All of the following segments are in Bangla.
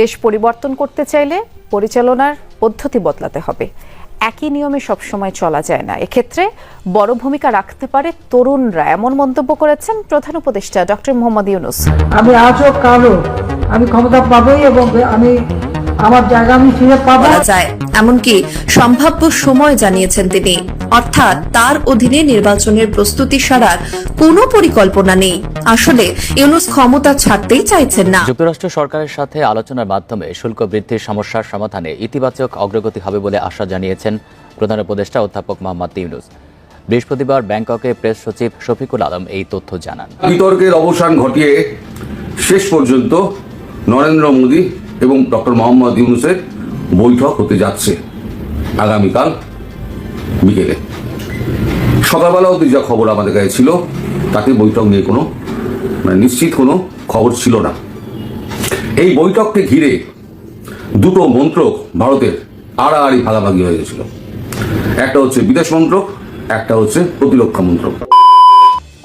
দেশ পরিবর্তন করতে চাইলে পরিচালনার পদ্ধতি বদলাতে হবে। একই নিয়মে সবসময় চলা যায় না। এক্ষেত্রে বড় ভূমিকা রাখতে পারে তরুণরা, এমন মন্তব্য করেছেন প্রধান উপদেষ্টা ডক্টর মোহাম্মদ ইউনুস। আমি আজও কালো। আমি ক্ষমতা পাবোই এবং আমি আমার জায়গা আমি ফিরে পাবো। যায় এমনকি সম্ভাব্য সময় জানিয়েছেন তিনি। অর্থাৎ তার অধীনে নির্বাচনের প্রস্তুতি সারার কোনো পরিকল্পনা নেই। আসলে ইউনুস ক্ষমতা ছাড়তেই চাইছেন না। যুক্তরাষ্ট্র সরকারের সাথে আলোচনার মাধ্যমে শুল্ক বৃদ্ধির সমস্যার সমাধানে ইতিবাচক অগ্রগতি হবে বলে আশা জানিয়েছেন প্রধান উপদেষ্টা অধ্যাপক মোহাম্মদ ইউনুস। বৃহস্পতিবার ব্যাংককে প্রেস সচিব শফিকুল আলম এই তথ্য জানান। বিতর্কের অবসান ঘটিয়ে শেষ পর্যন্ত নরেন্দ্র মোদী এবং ডক্টর মোহাম্মদ ইউনুসের বৈঠক হতে যাচ্ছে আগামীকাল বিকেলে। সকালবেলা অবধি যা খবর আমাদের কাছে ছিল, তাতে বৈঠক নিয়ে কোনো মানে নিশ্চিত কোনো খবর ছিল না। এই বৈঠককে ঘিরে দুটো মন্ত্রক ভারতের আড়াআড়ি ভাগাভাগি হয়ে গেছিল। একটা হচ্ছে বিদেশ মন্ত্রক, একটা হচ্ছে প্রতিরক্ষা মন্ত্রক।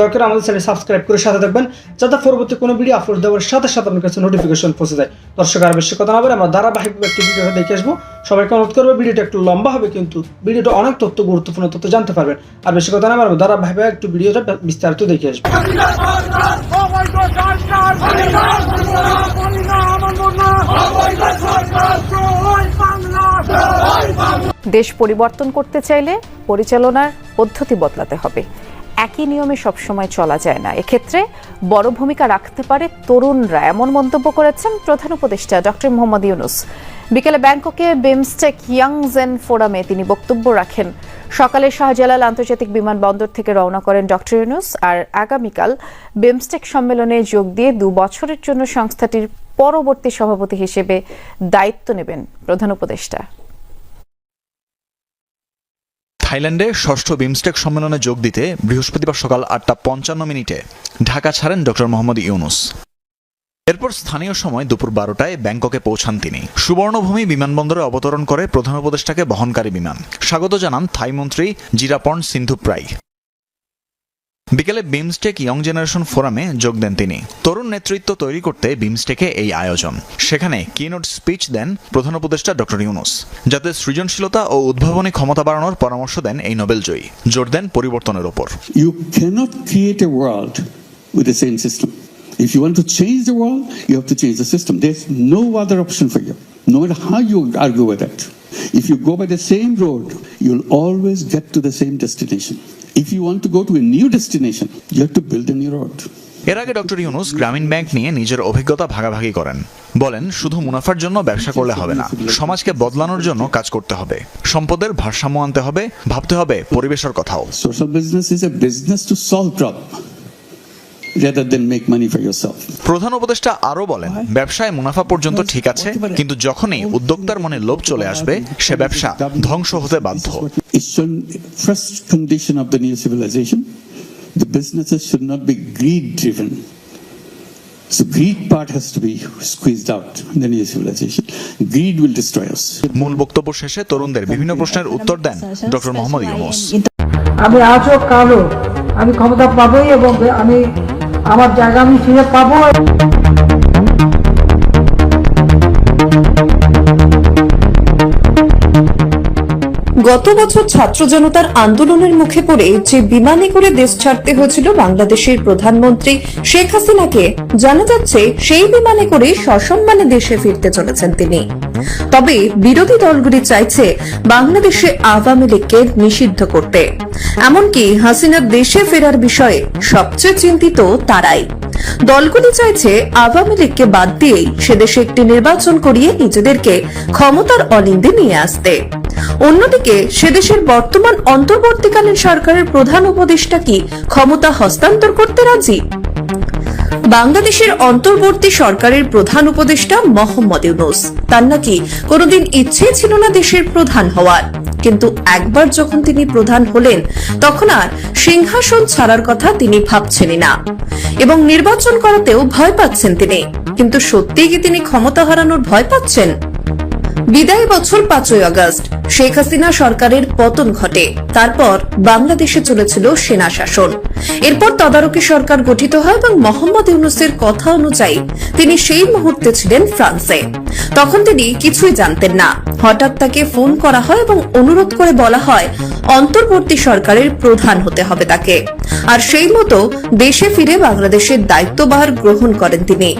দরকার আমাদের চ্যানেল সাবস্ক্রাইব করে সাথে থাকবেন, যাতে পরবর্তী কোনো ভিডিও আপলোড দেওয়ার সাথে সাথে আপনার কাছে নোটিফিকেশন পৌঁছে যায়। দর্শক, আর বেশি কথা না বলে আমরা ধারাবাহিকভাবে একটি ভিডিও দেখে আসব। সবাইকে অনুরোধ করব ভিডিওটা একটু লম্বা হবে, কিন্তু ভিডিওটা অনেক তথ্য, গুরুত্বপূর্ণ তথ্য জানতে পারবেন। আর বেশি কথা না আমরা ধারাবাহিকভাবে একটু ভিডিওটা বিস্তারিত দেখে আসব। দেশ পরিবর্তন করতে চাইলে পরিচালনার পদ্ধতি বদলাতে হবে। একই নিয়মে সবসময় চলা যায় না। এক্ষেত্রে বড় ভূমিকা রাখতে পারে তরুণরা। এমন মন্তব্য করেছেন প্রধান উপদেষ্টা ডক্টর মোহাম্মদ ইউনুস। বিকেলে ব্যাংককে বিমস্টেক ইয়াং জেন ফোরামে তিনি বক্তব্য রাখেন। সকালে শাহজালাল আন্তর্জাতিক বিমানবন্দর থেকে রওনা করেন ডক্টর ইউনুস আর আগামীকাল বিমস্টেক সম্মেলনে যোগ দিয়ে দু বছরের জন্য সংস্থাটির পরবর্তী সভাপতি হিসেবে দায়িত্ব নেবেন প্রধান উপদেষ্টা। থাইল্যান্ডে ষষ্ঠ বিমস্টেক সম্মেলনে যোগ দিতে বৃহস্পতিবার সকাল আটটা পঞ্চান্ন মিনিটে ঢাকা ছাড়েন ড. মোহাম্মদ ইউনুস। এরপর স্থানীয় সময় দুপুর বারোটায় ব্যাংককে পৌঁছান তিনি। সুবর্ণভূমি বিমানবন্দরে অবতরণ করে প্রধান উপদেষ্টাকে বহনকারী বিমান। স্বাগত জানান থাই মন্ত্রী জিরাপন সিন্ধু প্রাই। বিকেলে বিমস্টেক ইয়ং জেনারেশন ফোরামে যোগ দেন তিনি। তরুণ নেতৃত্ব তৈরি করতে বিমস্টেকে এই আয়োজন। সেখানে কি নোট স্পিচ দেন প্রধান উপদেষ্টা ডক্টর ইউনুস, যাতে সৃজনশীলতা ও উদ্ভাবনী ক্ষমতা বাড়ানোর পরামর্শ দেন এই নোবেল জয়ী। জোর দেন পরিবর্তনের ওপর। You can't create a world with the same system if change the world you have to change the system there is option for you no matter how If you go by the same road, you'll always get to the same destination. If you want to go to a new destination, you have to build a new road. এর আগে ডক্টর ইউনুস গ্রামীণ ব্যাংক নিয়ে নিজের অভিজ্ঞতা ভাগাভাগি করেন বলেন শুধু মুনাফার জন্য ব্যবসা করলে হবে না সমাজকে বদলানোর জন্য কাজ করতে হবে সম্পদের ভারসাম্য আনতে হবে ভাবতে হবে পরিবেশের কথাও Social business is a business to solve problem প্রধান উপদেষ্টা আরও বলেন ব্যবসায় মুনাফা পর্যন্ত ঠিক আছে কিন্তু যখনই উদ্যোক্তার মনে লোভ চলে আসবে সে ব্যবসা ধ্বংস হতে বাধ্য। মূল বক্তব্য শেষে তরুণদের বিভিন্ন প্রশ্নের উত্তর দেন ডক্টর মোহাম্মদ ইউমস আমি আজও কালো। আমি ক্ষমতা পাবই এবং আমি আমার জায়গা আমি ফিরে পাবো। গত বছর ছাত্র জনতার আন্দোলনের মুখে পড়ে যে বিমানে করে দেশ ছাড়তে হয়েছিল বাংলাদেশের প্রধানমন্ত্রী শেখ হাসিনাকে, জানা যাচ্ছে সেই বিমানে করে সসম্মানে দেশে ফিরতে চলেছেন তিনি। তবে বিরোধী দলগুলি চাইছে বাংলাদেশে আওয়ামী লীগকে নিষিদ্ধ করতে। এমনকি হাসিনার দেশে ফেরার বিষয়ে সবচেয়ে চিন্তিত তারাই। দলগুলি চাইছে আওয়ামী লীগকে বাদ দিয়েই সেদেশে একটি নির্বাচন করিয়ে নিজেদেরকে ক্ষমতার অলিন্দে নিয়ে আসতে। অন্যদিকে সেদেশের বর্তমান অন্তর্বর্তীকালীন সরকারের প্রধান উপদেষ্টা কি ক্ষমতা হস্তান্তর করতে রাজি? বাংলাদেশের অন্তর্বর্তী সরকারের প্রধান উপদেষ্টা মোহাম্মদ ইউনুস। তার নাকি কোনোদিন ইচ্ছে ছিল না দেশের প্রধান হওয়ার। কিন্তু একবার যখন তিনি প্রধান হলেন, তখন আর সিংহাসন ছাড়ার কথা তিনি ভাবছেনই না। এবং নির্বাচন করাতেও ভয় পাচ্ছেন তিনি। কিন্তু সত্যিই কি তিনি ক্ষমতা হারানোর ভয় পাচ্ছেন? বিদায় বছর পাঁচই আগস্ট। শেখ হাসিনা সরকারের পতন ঘটে। তারপর বাংলাদেশে চলেছিল সেনা শাসন। এরপর তদারকি সরকার গঠিত হয় এবং মোহাম্মদ ইউনুসের কথা অনুযায়ী তিনি সেই মুহূর্তে ছিলেন ফ্রান্সে। তখন তিনি কিছুই জানতেন না। হঠাৎ তাকে ফোন করা হয় এবং অনুরোধ করে বলা হয়, অন্তর্বর্তী সরকারের প্রধান হতে হবে তাকে। আর সেই মতো দেশে ফিরে বাংলাদেশের দায়িত্বভার গ্রহণ করেন তিনি।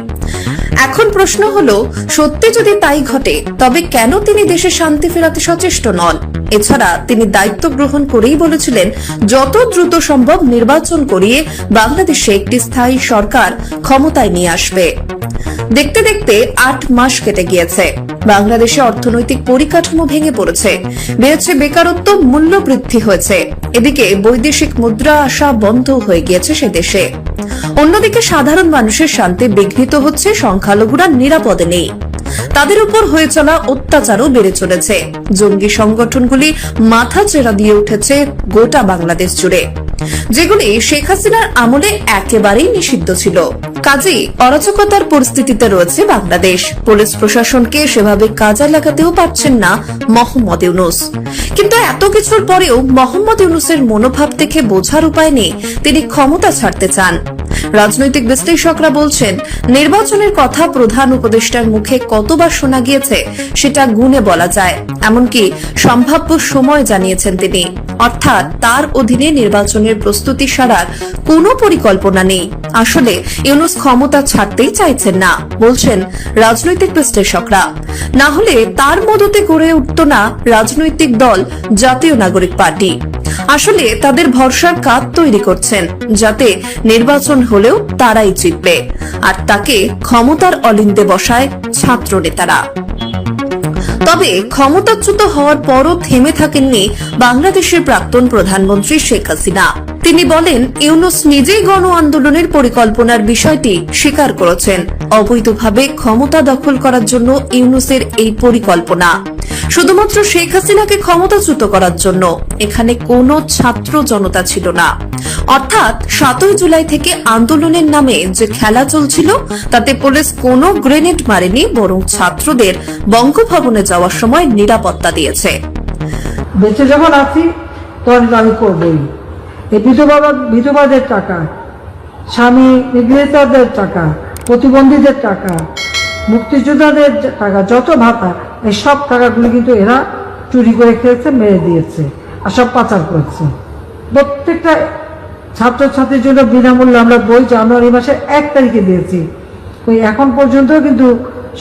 এখন প্রশ্ন হলো, সত্যি যদি তাই ঘটে, তবে কেন তিনি দেশে শান্তি ফেরাতে সচেষ্ট নন? এছাড়া তিনি দায়িত্ব গ্রহণ করেই বলেছিলেন, যত দ্রুত সম্ভব নির্বাচন করিয়ে বাংলাদেশে একটি স্থায়ী সরকার ক্ষমতায় নিয়ে আসবে। দেখতে দেখতে আট মাস কেটে গিয়েছে। বাংলাদেশে অর্থনৈতিক পরিকাঠামো ভেঙে পড়েছে। বেড়েছে বেকারত্ব মূল্য বৃদ্ধি হয়েছে। এদিকে বৈদেশিক মুদ্রা আসা বন্ধ হয়ে গিয়েছে সে দেশে। অন্যদিকে সাধারণ মানুষের শান্তি বিঘ্নিত হচ্ছে, সংখ্যালঘুরা নিরাপদে নেই। তাদের উপর হয়ে চলা অত্যাচারও বেড়ে চলেছে। জঙ্গি সংগঠনগুলি মাথা চেরা দিয়ে উঠেছে গোটা বাংলাদেশ জুড়ে। যেগুলি শেখ হাসিনার আমলে একেবারেই নিষিদ্ধ ছিল। কাজেই অরাজকতার পরিস্থিতিতে রয়েছে বাংলাদেশ। পুলিশ প্রশাসনকে সেভাবে কাজে লাগাতেও পারছেন না মোহাম্মদ ইউনুস। কিন্তু এত কিছুর পরেও মোহাম্মদ ইউনুসের মনোভাব দেখে বোঝার উপায় নেই। তিনি ক্ষমতা ছাড়তে চান। রাজনৈতিক বিশ্লেষকরা বলছেন, নির্বাচনের কথা প্রধান উপদেষ্টার মুখে কতবার শোনা গিয়েছে সেটা গুণে বলা যায়। এমনকি সম্ভাব্য সময় জানিয়েছেন তিনি। অর্থাৎ তার অধীনে নির্বাচনের প্রস্তুতি সারার কোনো পরিকল্পনা নেই। আসলে ইউনুস ক্ষমতা ছাড়তেই চাইছেন না, বলছেন রাজনৈতিক বিশ্লেষকরা। না হলে তার মদতে গড়ে উঠত না রাজনৈতিক দল জাতীয় নাগরিক পার্টি। আসলে তাদের ভরসার কাজ তৈরি করছেন, যাতে নির্বাচন হলেও তারাই জিতবে। আর তাকে ক্ষমতার অলিন্দে বসায় ছাত্র নেতারা তবে ক্ষমতাচ্যুত হওয়ার পরও থেমে থাকেননি বাংলাদেশের প্রাক্তন প্রধানমন্ত্রী শেখ হাসিনা। তিনি বলেন, ইউনুস নিজেই গণ আন্দোলনের পরিকল্পনার বিষয়টি স্বীকার করেছেন। অবৈধভাবে ক্ষমতা দখল করার জন্য ইউনুসের এই পরিকল্পনা। শুধুমাত্র শেখ হাসিনাকে ক্ষমতাচ্যুত করার জন্য এখানে কোনো ছাত্র জনতা ছিল না। অর্থাৎ সাতই জুলাই থেকে আন্দোলনের নামে যে খেলা চলছিল, তাতে পুলিশ কোনো গ্রেনেড মারেনি, বরং ছাত্রদের বঙ্গভবনে যাওয়ার সময় নিরাপত্তা দিয়েছে। বেঁচে যখন আছি, তখন আমি করবই। এই বিধবা বিধবাদের টাকা, স্বামী নিগৃহীতদের টাকা, প্রতিবন্ধীদের টাকা, মুক্তিযোদ্ধাদের টাকা, যত ভাতা, এই সব টাকাগুলি কিন্তু এরা চুরি করে খেয়েছে, মেরে দিয়েছে আর সব পাচার করেছে। প্রত্যেকটা ছাত্রছাত্রীর জন্য বিনামূল্যে আমরা বই জানুয়ারি মাসের এক তারিখে দিয়েছি। ওই এখন পর্যন্ত কিন্তু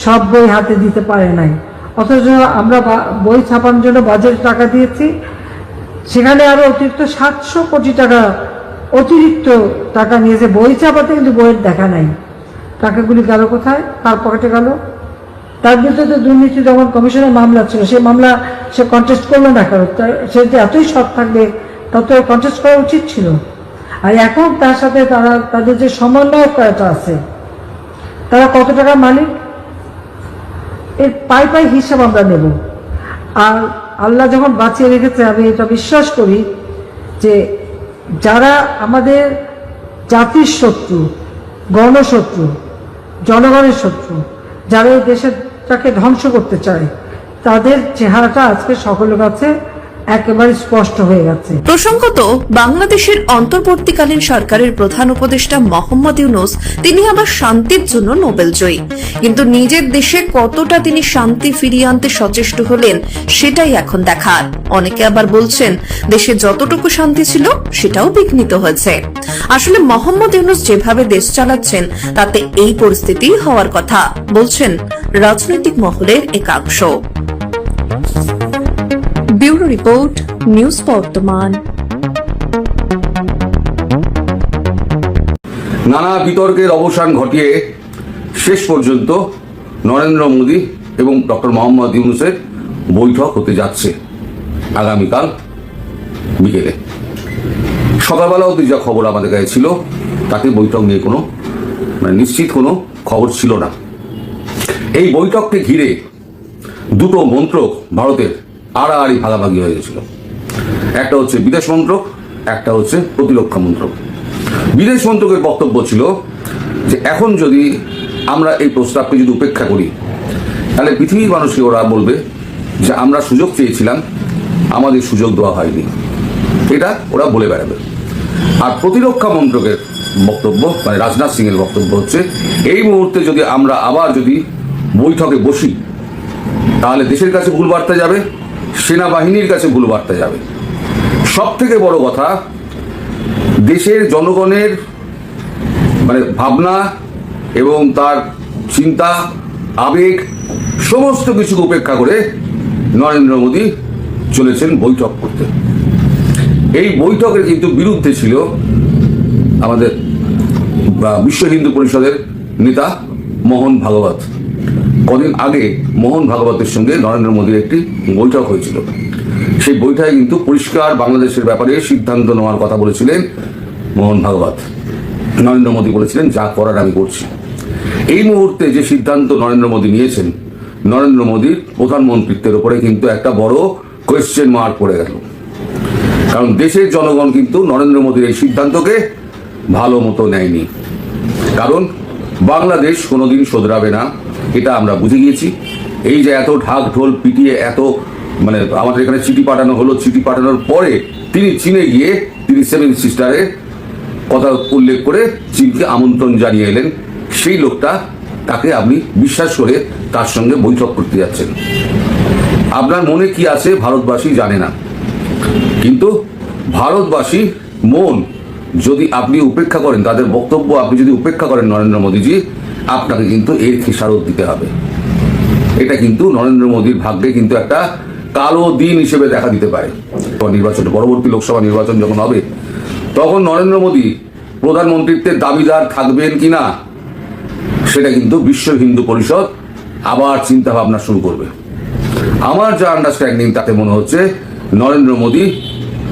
সব বই হাতে দিতে পারে নাই। অথচ আমরা বই ছাপানোর জন্য বাজেট টাকা দিয়েছি সেখানে আরও অতিরিক্ত সাতশো কোটি টাকা, অতিরিক্ত টাকা নিয়েছে বই চাপাতে কিন্তু বইয়ের দেখা নাই। টাকাগুলি গেল কোথায়? কার পকেটে গেল? তার বিরুদ্ধে দুর্নীতি দমন কমিশনের মামলা ছিল। সেই মামলা সে কন্টেস্ট করল না কারও সে যে এতই সৎ থাকবে তত কন্টেস্ট করা উচিত ছিল। আর এখন তার সাথে তারা, তাদের যে সমন্বয়ক করাটা আছে, তারা কত টাকা মালিক? এর পাই পাই হিসাব আমরা নেব। আর আল্লাহ যখন বাঁচিয়ে রেখেছে, আমি এটা বিশ্বাস করি যে যারা আমাদের জাতির শত্রু, গণশত্রু, জনগণের শত্রু, যারা এই দেশেরটাকে ধ্বংস করতে চায়, তাদের চেহারাটা আজকে সকলের কাছে একেবারে স্পষ্ট হয়ে গেছে। প্রসঙ্গত, বাংলাদেশের অন্তর্বর্তীকালীন সরকারের প্রধান উপদেষ্টা মোহাম্মদ ইউনুস, তিনি আবার শান্তির জন্য নোবেল জয়ী। কিন্তু নিজের দেশে কতটা তিনি শান্তি ফিরিয়ে আনতে সচেষ্ট হলেন, সেটাই এখন দেখার। অনেকে আবার বলছেন, দেশে যতটুকু শান্তি ছিল, সেটাও বিঘ্নিত হয়েছে। আসলে মোহাম্মদ ইউনুস যেভাবে দেশ চালাচ্ছেন, তাতে এই পরিস্থিতি হওয়ার কথা। বলছেন, রাজনৈতিক মহলের একাংশ। ব্যুরো রিপোর্ট, নিউজ বর্তমান। নানা বিতর্কের অবসান ঘটিয়ে শেষ পর্যন্ত নরেন্দ্র মোদী এবং ডক্টর মোহাম্মদ ইউনুসের বৈঠক হতে যাচ্ছে আগামীকাল বিকেলে। সকালবেলা অবধি যা খবর আমাদের কাছে ছিল, তাতে বৈঠক নিয়ে কোনো মানে নিশ্চিত কোনো খবর ছিল না। এই বৈঠককে ঘিরে দুটো মন্ত্রক ভারতের আড়াআড়ি ভাগাভাগি হয়ে গেছিল। একটা হচ্ছে বিদেশ মন্ত্রক, একটা হচ্ছে প্রতিরক্ষা মন্ত্রক। বিদেশ মন্ত্রকের বক্তব্য ছিল যে, এখন যদি আমরা এই প্রস্তাবকে যদি উপেক্ষা করি, তাহলে পৃথিবীর মানুষকে ওরা বলবে যে, আমরা সুযোগ চেয়েছিলাম, আমাদের সুযোগ দেওয়া হয়নি। এটা ওরা বলে বেড়াবে। আর প্রতিরক্ষা মন্ত্রকের বক্তব্য মানে রাজনাথ সিং এর বক্তব্য হচ্ছে, এই মুহূর্তে যদি আমরা আবার যদি বৈঠকে বসি, তাহলে দেশের কাছে ভুল বার্তা যাবে সেনাবাহিনীর কাছে ভুল বার্তা যাবে। সব থেকে বড় কথা, দেশের জনগণের মানে ভাবনা এবং তার চিন্তা, আবেগ, সমস্ত কিছুকে উপেক্ষা করে নরেন্দ্র মোদী চলেছেন বৈঠক করতে। এই বৈঠকের কিন্তু বিরুদ্ধে ছিল আমাদের বিশ্ব হিন্দু পরিষদের নেতা মোহন ভাগবত। কদিন আগে মোহন ভাগবতের সঙ্গে নরেন্দ্র মোদীর একটি বৈঠক হয়েছিল। সেই বৈঠকে কিন্তু পরিষ্কার বাংলাদেশের ব্যাপারে সিদ্ধান্ত নেওয়ার কথা বলেছিলেন মোহন ভাগবত। নরেন্দ্র মোদী বলেছিলেন, যা করার আমি করছি। এই মুহূর্তে যে সিদ্ধান্ত নরেন্দ্র মোদী নিয়েছেন, নরেন্দ্র মোদীর প্রধানমন্ত্রিত্বের উপরে কিন্তু একটা বড় কোয়েশ্চেন মার্ক পড়ে গেল। কারণ দেশের জনগণ কিন্তু নরেন্দ্র মোদীর এই সিদ্ধান্তকে ভালো মতো নেয়নি। কারণ বাংলাদেশ কোনোদিন শোধরাবে না। এটা আমরা বুঝে গিয়েছি। এই যে এত ঢাক ঢোল পিটিয়ে এত মানে আমাদের এখানে চিঠি পাঠানো হলো, চিঠি পাঠানোর পরে তিনি চীনে গিয়ে, তিনি সেভেন সিস্টারে কথা উল্লেখ করে চীনকে আমন্ত্রণ জানিয়ে এলেন। সেই লোকটা, তাকে আপনি বিশ্বাস করে তার সঙ্গে বৈঠক করতে যাচ্ছেন। আপনার মনে কি আছে? ভারতবাসী জানে না। কিন্তু ভারতবাসী মন, যদি আপনি উপেক্ষা করেন, তাদের বক্তব্য আপনি যদি উপেক্ষা করেন নরেন্দ্র মোদীজি আপনাকে কিন্তু এর খেসারত দিতে হবে। এটা কিন্তু নরেন্দ্র মোদীর ভাগ্যে কিন্তু একটা কালো দিন হিসেবে দেখা দিতে পারে। নির্বাচন পরবর্তী লোকসভা নির্বাচন যখন হবে, তখন নরেন্দ্র মোদী প্রধানমন্ত্রীত্বের দাবিদার থাকবেন কিনা, সেটা কিন্তু বিশ্ব হিন্দু পরিষদ আবার চিন্তা ভাবনা শুরু করবে। আমার যা আন্ডারস্ট্যান্ডিং তাতে মনে হচ্ছে নরেন্দ্র মোদী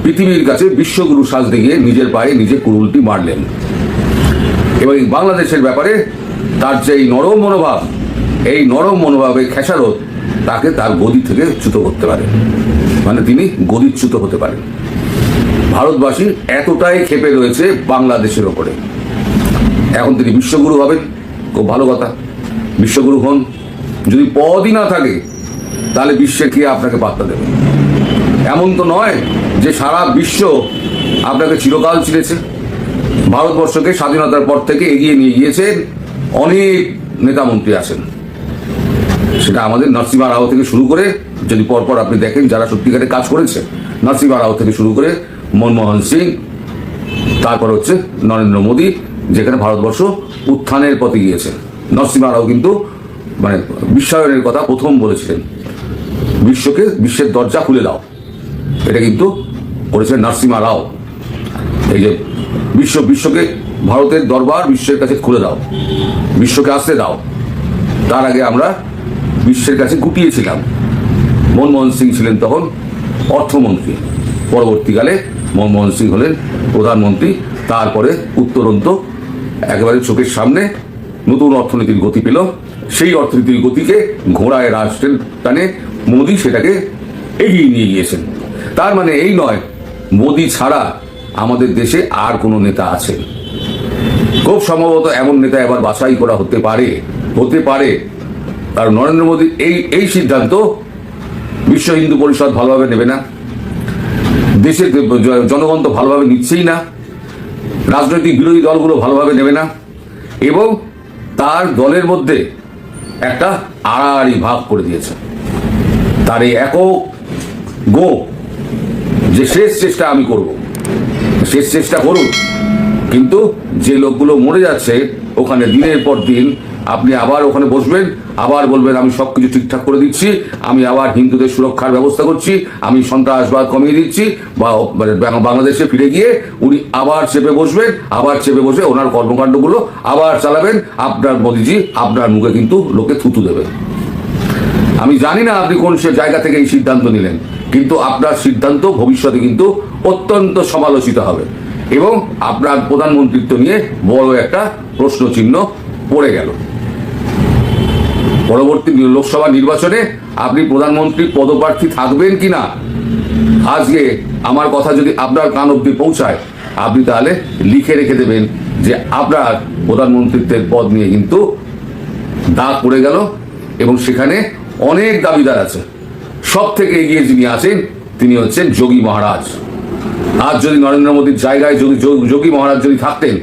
পৃথিবীর কাছে বিশ্বগুরু সাজতে গিয়ে নিজের পায়ে নিজে কুরুলটি মারলেন। এবং বাংলাদেশের ব্যাপারে তার যে এই নরম মনোভাব, এই নরম মনোভাবের খেসারত, তাকে তার গদি থেকে চ্যুত করতে পারে। মানে তিনি গদিচ্যুত হতে পারেন। ভারতবাসী এতটাই ক্ষেপে রয়েছে বাংলাদেশের ওপরে। এখন তিনি বিশ্বগুরু হবেন, খুব ভালো কথা। বিশ্বগুরু হন। যদি পদই না থাকে, তাহলে বিশ্বে কে আপনাকে পাত্তা দেবে? এমন তো নয় যে সারা বিশ্ব আপনাকে চিরকাল চিনেছে। ভারতবর্ষকে স্বাধীনতার পর থেকে এগিয়ে নিয়ে গিয়েছেন অনেক নেতা মন্ত্রী আছেন। সেটা আমাদের নরসিমা রাও থেকে শুরু করে, যদি পরপর আপনি দেখেন যারা সত্যিকারে কাজ করেছে নরসিমা রাও থেকে শুরু করে মনমোহন সিং, তারপর হচ্ছে নরেন্দ্র মোদী, যেখানে ভারতবর্ষ উত্থানের পথে গিয়েছে। নরসিমা রাও কিন্তু মানে বিশ্বায়নের কথা প্রথম বলেছিলেন, বিশ্বকে বিশ্বের দরজা খুলে দাও। এটা কিন্তু করেছেন নরসিমা রাও। এই যে বিশ্ব, বিশ্বকে ভারতের দরবার বিশ্বের কাছে খুলে দাও। বিশ্বকে আসতে দাও। তার আগে আমরা বিশ্বের কাছে গুটিয়েছিলাম। মনমোহন সিং ছিলেন তখন অর্থমন্ত্রী। পরবর্তীকালে মনমোহন সিং হলেন প্রধানমন্ত্রী। তারপরে উত্তরন্ত একেবারে চোখের সামনে নতুন অর্থনীতির গতি পেল। সেই অর্থনীতির গতিকে ঘোড়ায় রাষ্ট্রের টানে মোদী সেটাকে এগিয়ে নিয়ে গিয়েছেন। তার মানে এই নয়, মোদী ছাড়া আমাদের দেশে আর কোনো নেতা আছে খুব সম্ভবত এমন নেতা এবার বাছাই করা হতে পারে হতে পারে। কারণ নরেন্দ্র মোদীর এই এই সিদ্ধান্ত বিশ্ব হিন্দু পরিষদ ভালোভাবে নেবে না। দেশের জনগণ তো ভালোভাবে নিচ্ছেই না। রাজনৈতিক বিরোধী দলগুলো ভালোভাবে নেবে না। এবং তার দলের মধ্যে একটা আড়াআড়ি ভাগ করে দিয়েছে। তার এই একক গো যে শেষ চেষ্টা আমি করব। শেষ চেষ্টা করুন। কিন্তু যে লোকগুলো মরে যাচ্ছে, ওখানে দিনের পর দিন আপনি আবার ওখানে বসবেন, আবার বলবেন, আমি সবকিছু ঠিকঠাক করে দিচ্ছি, আমি আবার হিন্দুদের সুরক্ষার ব্যবস্থা করছি, আমি সন্ত্রাসবাদ কমিয়ে দিচ্ছি, বা মানে বাংলাদেশে ফিরে গিয়ে উনি আবার চেপে বসবেন, আবার চেপে বসে ওনার কর্মকাণ্ডগুলো আবার চালাবেন। আপনার মোদিজি আপনার মুখে কিন্তু লোকে থুতু দেবে। আমি জানি না আপনি কোন সে জায়গা থেকে এই সিদ্ধান্ত নিলেন, কিন্তু আপনার সিদ্ধান্ত ভবিষ্যতে কিন্তু অত্যন্ত সমালোচিত হবে। এবং আপনার প্রধানমন্ত্রিত্ব নিয়ে বড় একটা প্রশ্ন চিহ্ন পড়ে গেল। পরবর্তী লোকসভা নির্বাচনে আপনি প্রধানমন্ত্রী পদপ্রার্থী থাকবেন কি না আজকে আমার কথা যদি আপনার কান অব্দি পৌঁছায়, আপনি তাহলে লিখে রেখে দেবেন যে আপনার প্রধানমন্ত্রিত্বের পদ নিয়ে কিন্তু দাগ পড়ে গেল এবং সেখানে অনেক দাবিদার আছে। সব থেকে এগিয়ে যিনি আছেন, তিনি হচ্ছেন যোগী মহারাজ। আজ যদি নরেন্দ্র মোদীর জায়গায় যদি যোগী মহারাজ যদি থাকতেন,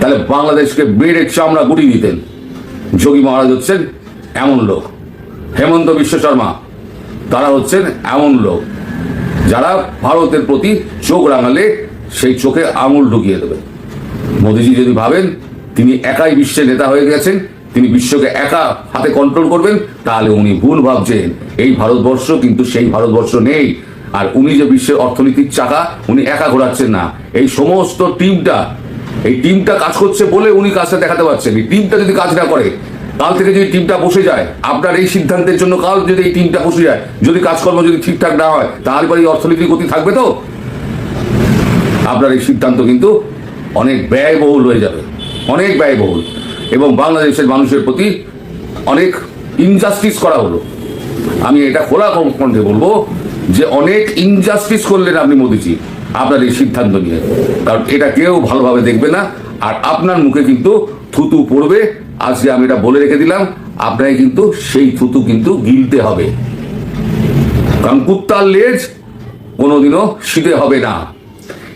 তাহলে বাংলাদেশকে বেড়ে চামড়া গুটিয়ে দিতেন। যোগী মহারাজ হচ্ছেন এমন লোক। হেমন্ত বিশ্ব শর্মা, তারা হচ্ছেন এমন লোক, যারা ভারতের প্রতি চোখ রাঙালে সেই চোখে আঙুল ঢুকিয়ে দেবে। মোদীজি যদি ভাবেন তিনি একাই বিশ্বের নেতা হয়ে গেছেন, তিনি বিশ্বকে একা হাতে কন্ট্রোল করবেন, তাহলে উনি ভুল ভাবছেন। এই ভারতবর্ষ কিন্তু সেই ভারতবর্ষ নেই। আর উনি যে বিশ্বের অর্থনীতির চাকা, উনি একা ঘোরাচ্ছেন না। এই সমস্ত টিমটা, এই টিমটা কাজ করছে বলে উনি কাজটা দেখাতে পারছেন এই টিমটা যদি কাজ না করে, কাল থেকে যদি টিমটা বসে যায়, আপনার এই সিদ্ধান্তের জন্য কাল যদি এই টিমটা বসে যায়, যদি কাজকর্ম যদি ঠিকঠাক না হয় তাহলে পরে এই অর্থনীতির গতি থাকবে তো? আপনার এই সিদ্ধান্ত কিন্তু অনেক ব্যয়বহুল হয়ে যাবে। অনেক ব্যয়বহুল। এবং বাংলাদেশের মানুষের প্রতি অনেক ইনজাস্টিস করা হলো। আমি এটা খোলা কণ্ঠে বলব যে অনেক ইনজাস্টিস করলেন আপনি মোদিজি। আপনার এই সিদ্ধান্ত নিয়ে। কারণ এটা কেউ ভালোভাবে দেখবে না। আর আপনার মুখে কিন্তু থুতু পড়বে। আজকে আমি এটা বলে রেখে দিলাম। আপনাকে কিন্তু সেই থুতু কিন্তু গিলতে হবে। কারণ কুত্তার লেজ কোনোদিনও শীতে হবে না।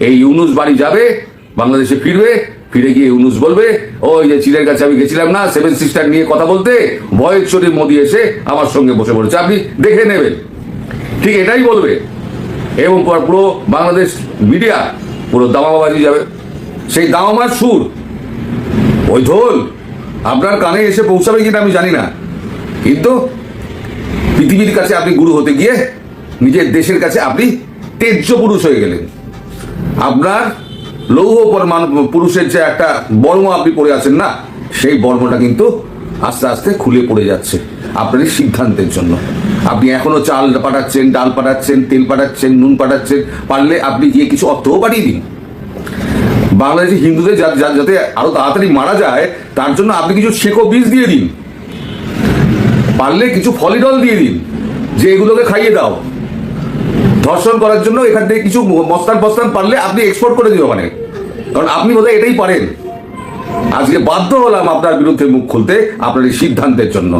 এই ইউনুস বাড়ি যাবে, বাংলাদেশে ফিরবে, ফিরে গিয়ে ইউনুস বলবে, ওই যে চিলের কাছে আমি গেছিলাম না, সেভেন সিস্টার নিয়ে কথা বলতে, ভয়ের চোরে মোদি এসে আমার সঙ্গে বসে পড়েছে। আপনি দেখে নেবেন। ঠিক এটাই বলবে। এবং পর- বাংলাদেশ মিডিয়া পুরো দামাবাজি যাবে। সেই দামামার সুর, ওই ঢোল, আপনার কানে এসে পৌঁছাবে কিনা আমি জানি না। কিন্তু পৃথিবীর কাছে আপনি গুরু হতে গিয়ে নিজের দেশের কাছে আপনি তেজ্য পুরুষ হয়ে গেলেন। আপনার লৌহ পরমাণু পুরুষের যে একটা বর্ম আপনি পড়ে আছেন না, সেই বর্মটা কিন্তু আস্তে আস্তে খুলে পড়ে যাচ্ছে আপনার সিদ্ধান্তের জন্য। আপনি এখনও চাল পাঠাচ্ছেন, ডাল পাঠাচ্ছেন, তেল পাঠাচ্ছেন, নুন পাঠাচ্ছেন, পারলে আপনি গিয়ে কিছু অর্থও পাঠিয়ে দিন। বাংলাদেশে হিন্দুদের যাতে আরও তাড়াতাড়ি মারা যায়, তার জন্য আপনি কিছু শেকো বীজ দিয়ে দিন। পারলে কিছু ফলিডল দিয়ে দিন, যে এগুলোকে খাইয়ে দাও। ধর্ষণ করার জন্য এখান থেকে কিছু মস্তান ফস্তান পারলে আপনি এক্সপোর্ট করে দিও মানে কারণ আপনি বোধহয় এটাই পারেন। আজকে বাধ্য হলাম আপনার বিরুদ্ধে মুখ খুলতে আপনার এই সিদ্ধান্তের জন্য।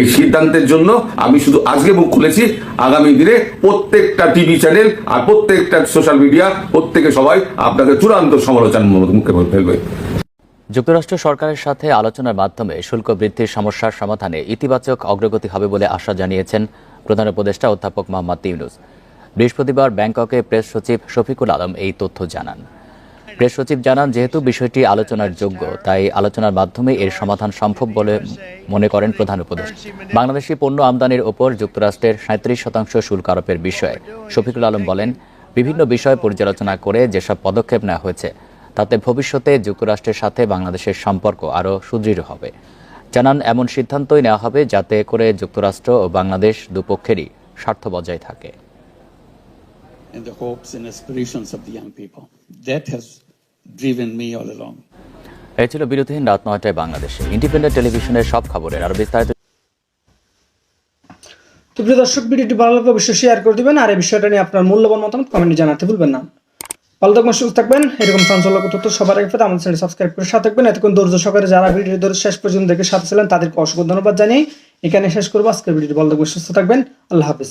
এই সিদ্ধান্তের জন্য আমি শুধু আজকে মুখ খুলেছি। আগামী দিনে প্রত্যেকটা টিভি চ্যানেল আর প্রত্যেকটা সোশ্যাল মিডিয়া, প্রত্যেকে সবাই আপনাকে চূড়ান্ত সমালোচনার মুখে ফেলবে। যুক্তরাষ্ট্র সরকারের সাথে আলোচনার মাধ্যমে শুল্ক বৃদ্ধির সমস্যার সমাধানে ইতিবাচক অগ্রগতি হবে বলে আশা জানিয়েছেন প্রধান উপদেষ্টা অধ্যাপক মোহাম্মদ ইউনুস। বৃহস্পতিবার ব্যাংককে প্রেস সচিব শফিকুল আলম এই তথ্য জানান। প্রেস সচিব জানান, যেহেতু বিষয়টি আলোচনার যোগ্য, তাই আলোচনার মাধ্যমে এর সমাধান সম্ভব বলে মনে করেন প্রধান উপদেষ্টা। বাংলাদেশি পণ্য আমদানির ওপর যুক্তরাষ্ট্রের সাঁত্রিশ শতাংশ শুল্ক আরোপের বিষয়ে। শফিকুল আলম বলেন, বিভিন্ন বিষয় পর্যালোচনা করে যেসব পদক্ষেপ নেওয়া হয়েছে, তাতে ভবিষ্যতে যুক্তরাষ্ট্রের সাথে বাংলাদেশের সম্পর্ক আরও সুদৃঢ় হবে। জানান, এমন সিদ্ধান্তই নেওয়া হবে যাতে করে যুক্তরাষ্ট্র ও বাংলাদেশ দুপক্ষেরই স্বার্থ বজায় থাকে। And the hopes and aspirations of the young people. That has driven me all along. এই ছিল বিরতিহীন রাত নয়টায় বাংলাদেশে। ইন্ডিপেন্ডেন্ট টেলিভিশনের সব খবরের আরও বিস্তারিত তো প্রিয় দর্শক ভিডিওটি ভালো লাগলে অবশ্যই শেয়ার করে দিবেন আর এই বিষয়টা নিয়ে আপনার মূল্যবান মতামত কমেন্টে জানাতে ভুলবেন না। ভালো থাকবেন সুস্থ থাকবেন। এরকম চাঞ্চল্যক তথ্য সবার আগে পেতে আমাদের চ্যানেল সাবস্ক্রাইব করে সাথে থাকবেন। এতক্ষণ ধৈর্য সহকারে যারা ভিডিও ধরে শেষ পর্যন্ত দেখে সাথে ছিলেন তাদেরকে অসংখ্য ধন্যবাদ জানিয়ে এখানে শেষ করব। আজকের ভিডিওটি ভালো থাকবেন সুস্থ থাকবেন। আল্লাহ হাফিজ।